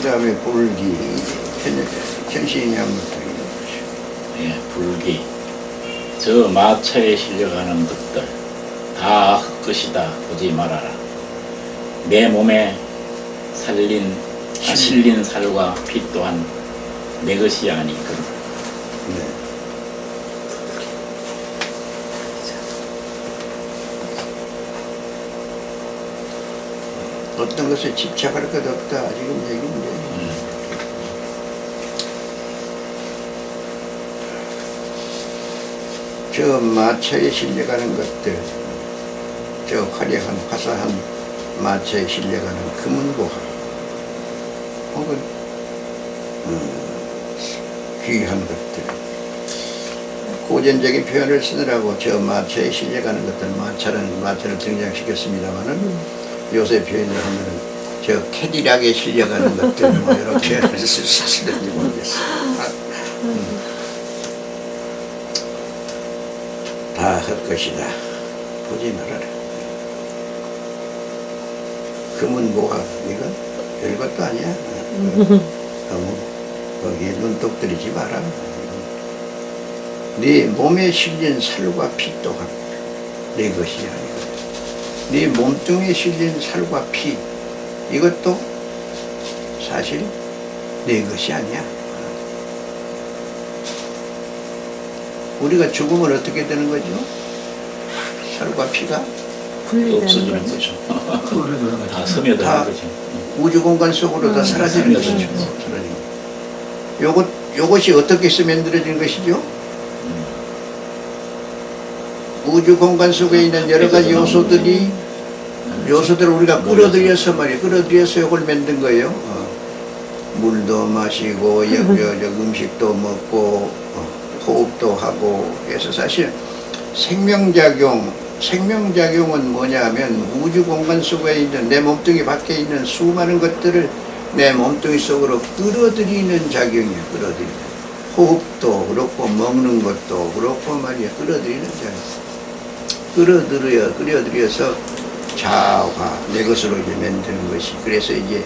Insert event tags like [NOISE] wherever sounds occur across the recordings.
다음에 불기, 현, 현신이 한번 것이고. 예, 불기. 저 마차에 실려가는 것들 다 헛것이다 보지 말아라. 내 몸에 살린 아, 실린 살과 피 또한 내 것이 아니거든. 네. 어떤 것에 집착할 것 없다. 지금 얘기인데. 저 마차에 실려가는 것들, 저 화려한 화사한 마차에 실려가는 금은보화, 혹은 음, 귀한 것들, 고전적인 표현을 쓰느라고 저 마차에 실려가는 것들, 마차는 마차를 등장시켰습니다만은 요새 표현을 하면은 저 캐디락에 실려가는 것들, 뭐 이런 표현을 쓸수 있을지 모르겠어요. 다 헛 것이다. 보지 말아라. 금은 뭐가 이거 별것도 아니야. 너무 거기에 눈독 들이지 마라. 네 몸에 실린 살과 피 또한 내 것이 아니고 네 몸뚱이에 실린 살과 피 이것도 사실 내 것이 아니야. 우리가 죽으면 어떻게 되는 거죠? 살과 피가 분리되는 없어지는 거죠. 거죠. [LAUGHS] 다 스며드는 다 거죠. 우주 공간 속으로 다 음, 사라지는 거죠. 요것 요것이 어떻게 해서 만들어진 것이죠? 우주 공간 속에 있는 여러 가지 요소들이 요소들을 우리가 끌어들여서 말이야 끌어들여서 이걸 만든 거예요. 어. 물도 마시고 [LAUGHS] 여, 여, 여, 음식도 먹고 그래서 사실 생명작용 생명작용은 뭐냐면 우주 공간 속에 있는 내 몸뚱이 밖에 있는 수많은 것들을 내 몸뚱이 속으로 끌어들이는 작용이야 끌어들이는. 호흡도 그렇고 먹는 것도 그렇고 말이야 끌어들이는 작용. 끌어들여 끌어들여서 자화 내 것으로 이제 만드는 것이. 그래서 이제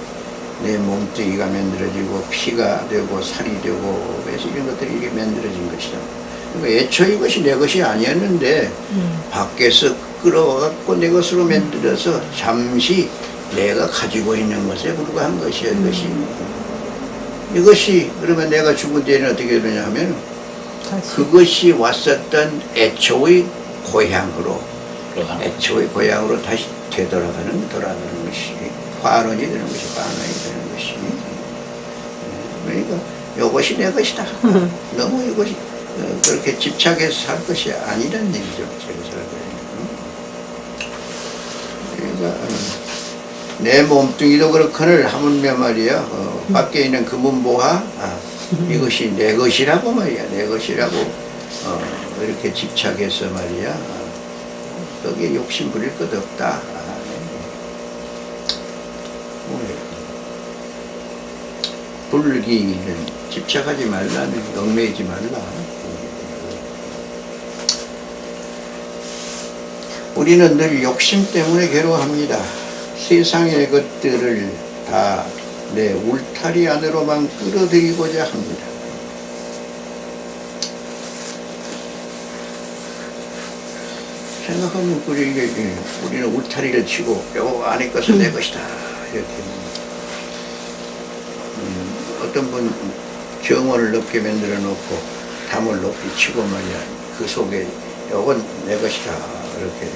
내 몸뚱이가 만들어지고 피가 되고 살이 되고 그래서 이런 것들이 이게 만들어진 것이다. 그러니까 애초에 이것이 내 것이 아니었는데 음. 밖에서 끌어갖고 내 것으로 만들어서 잠시 내가 가지고 있는 것에 불과한 것이야 이것이. 이것이 그러면 내가 죽은 뒤에는 어떻게 되느냐 하면 다시 그것이 왔었던 애초의 고향으로. 애초의 고향으로 다시 되돌아가는 돌아가는 것이 환원이 되는 것이 환원이 되는 것이 그러니까 이것이 내 것이다 [LAUGHS] 너무 이것이 어, 그렇게 집착해서 살 것이 아니란 얘기죠 제가 그러니까 어, 내 몸뚱이도 그렇거늘 하물며 말이야 어, 밖에 있는 금은보화 아, 이것이 내 것이라고 말이야 내 것이라고 어, 이렇게 집착해서 말이야 어, 거기에 욕심 부릴 것 없다. 아, 네. 불기는 집착하지 말라는 얽매이지 말라. 우리는 늘 욕심 때문에 괴로워합니다. 세상의 것들을 다 내 울타리 안으로만 끌어들이고자 합니다. 생각하면 우리 이게 이게 우리는 울타리를 치고 요 안에 것은 내 것이다 이렇게 음, 어떤 분 정원을 높게 만들어 놓고 담을 높이 치고 말이야 그 속에 요건 내 것이다 이렇게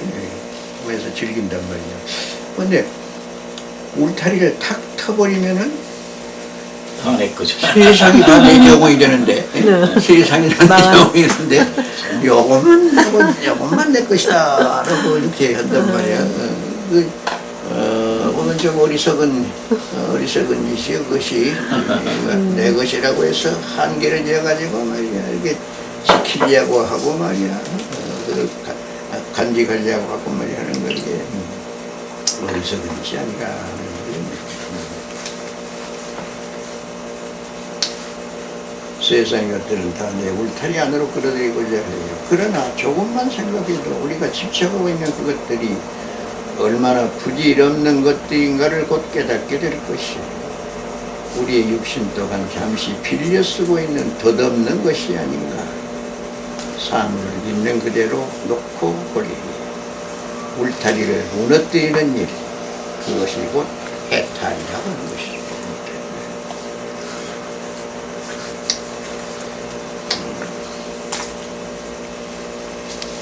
하면서 즐긴단 말이야 근데 울타리를 탁 터버리면은 다내 거죠. 세상이 다내 정원이 되는데 네. 세상이 다내 망한. 정원이 되는데 [LAUGHS] 요것만 요건, 요것만 내 것이다. 라고 이렇게 한단 말이야 어, 그, 어, 오늘 좀 어리석은 어, 어리석은 짓이 그것이 내 것이라고 해서 한계를 지어가지고 말이야. 이렇게 지키려고 하고 말이야. 어, 그걸 가- 간직하려고 하고 말이야 하는 거 이게 음, 어리석은 짓이 아닌가 하는. 세상의 것들은 다 내 울타리 안으로 끌어들이고자 해요. 그러나 조금만 생각해도 우리가 집착하고 있는 그것들이 얼마나 부질없는 것들인가를 곧 깨닫게 될 것이에요. 우리의 육신 또한 잠시 빌려 쓰고 있는 덧없는 것이 아닌가. 삶을 있는 그대로 놓고 버리니 울타리를 무너뜨리는 일 그것이 곧 해탈이라고 하는 것이죠.